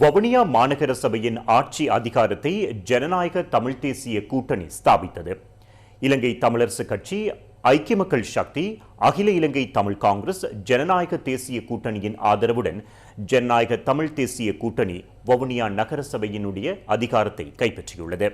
வவுனியா மாநகர சபையின் ஆட்சி அதிகாரத்தை ஜனநாயக தமிழ் தேசிய கூட்டணி ஸ்தாபித்தது. இலங்கை தமிழரசு கட்சி ஐக்கிய மக்கள் சக்தி அகில இலங்கை தமிழ் காங்கிரஸ் ஜனநாயக தேசிய கூட்டணியின் ஆதரவுடன் ஜனநாயக தமிழ் தேசிய கூட்டணி வவுனியா நகர சபையினுடைய அதிகாரத்தை கைப்பற்றியுள்ளது.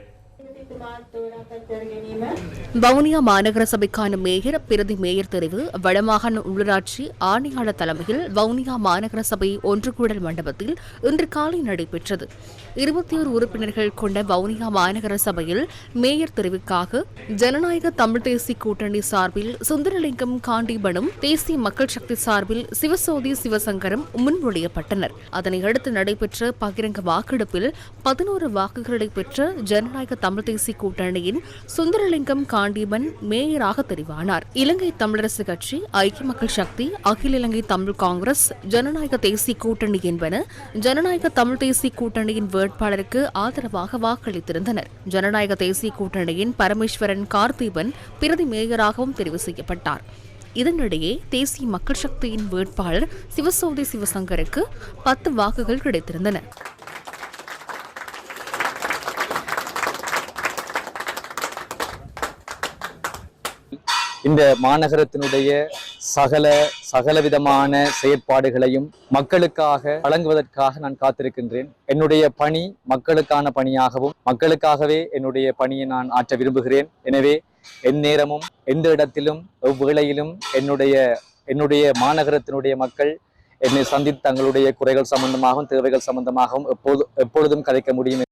வவுனியா மாநகர சபைக்கான மேயர் பிரதி மேயர் தெரிவு வடமாகாண உள்ளூராட்சி ஆணையாளர் தலைமையில் வவுனியா மாநகர சபை ஒன்று கூடல் மண்டபத்தில் இன்று காலை நடைபெற்றது. இருபத்தி ஒரு உறுப்பினர்கள் கொண்ட வவுனியா மாநகர சபையில் மேயர் தெரிவுக்காக ஜனநாயக தமிழ் தேசிய கூட்டணி சார்பில் சுந்தரலிங்கம் காண்டீபனும் தேசிய மக்கள் சக்தி சார்பில் சிவசோதி சிவசங்கரும் முன்மொழியப்பட்டனர். அதனை அடுத்து நடைபெற்ற பகிரங்க வாக்கெடுப்பில் பதினோரு வாக்குகளை பெற்ற ஜனநாயக தமிழ் தேசிய கூட்டணியின் சுந்தரலிங்கம் காண்டீபன் மேயராக தெரிவானார். இலங்கை தமிழரசு கட்சி ஐக்கிய மக்கள் சக்தி அகில இலங்கை தமிழ் காங்கிரஸ் ஜனநாயக தேசிய கூட்டணி என்பன ஜனநாயக தமிழ் தேசிய கூட்டணியின் வேட்பாளருக்கு ஆதரவாக வாக்களித்திருந்தனர். ஜனநாயக தேசிய கூட்டணியின் பரமேஸ்வரன் கார்த்தீபன் பிரதி மேயராகவும் தெரிவு செய்யப்பட்டார். இதனிடையே தேசிய மக்கள் சக்தியின் வேட்பாளர் சிவசோதி சிவசங்கருக்கு பத்து வாக்குகள் கிடைத்திருந்தன. இந்த மாநகரத்தினுடைய சகல சகலவிதமான செயற்பாடுகளையும் மக்களுக்காக வழங்குவதற்காக நான் காத்திருக்கின்றேன். என்னுடைய பணி மக்களுக்கான பணியாகவும் மக்களுக்காகவே என்னுடைய பணியை நான் ஆற்ற விரும்புகிறேன். எனவே எந்நேரமும் எந்த இடத்திலும் எவ்வேளையிலும் என்னுடைய என்னுடைய மாநகரத்தினுடைய மக்கள் என்னை சந்தித்து தங்களுடைய குறைகள் சம்பந்தமாகவும் தேவைகள் சம்பந்தமாகவும் எப்போது எப்பொழுதும் கதைக்க முடியும்.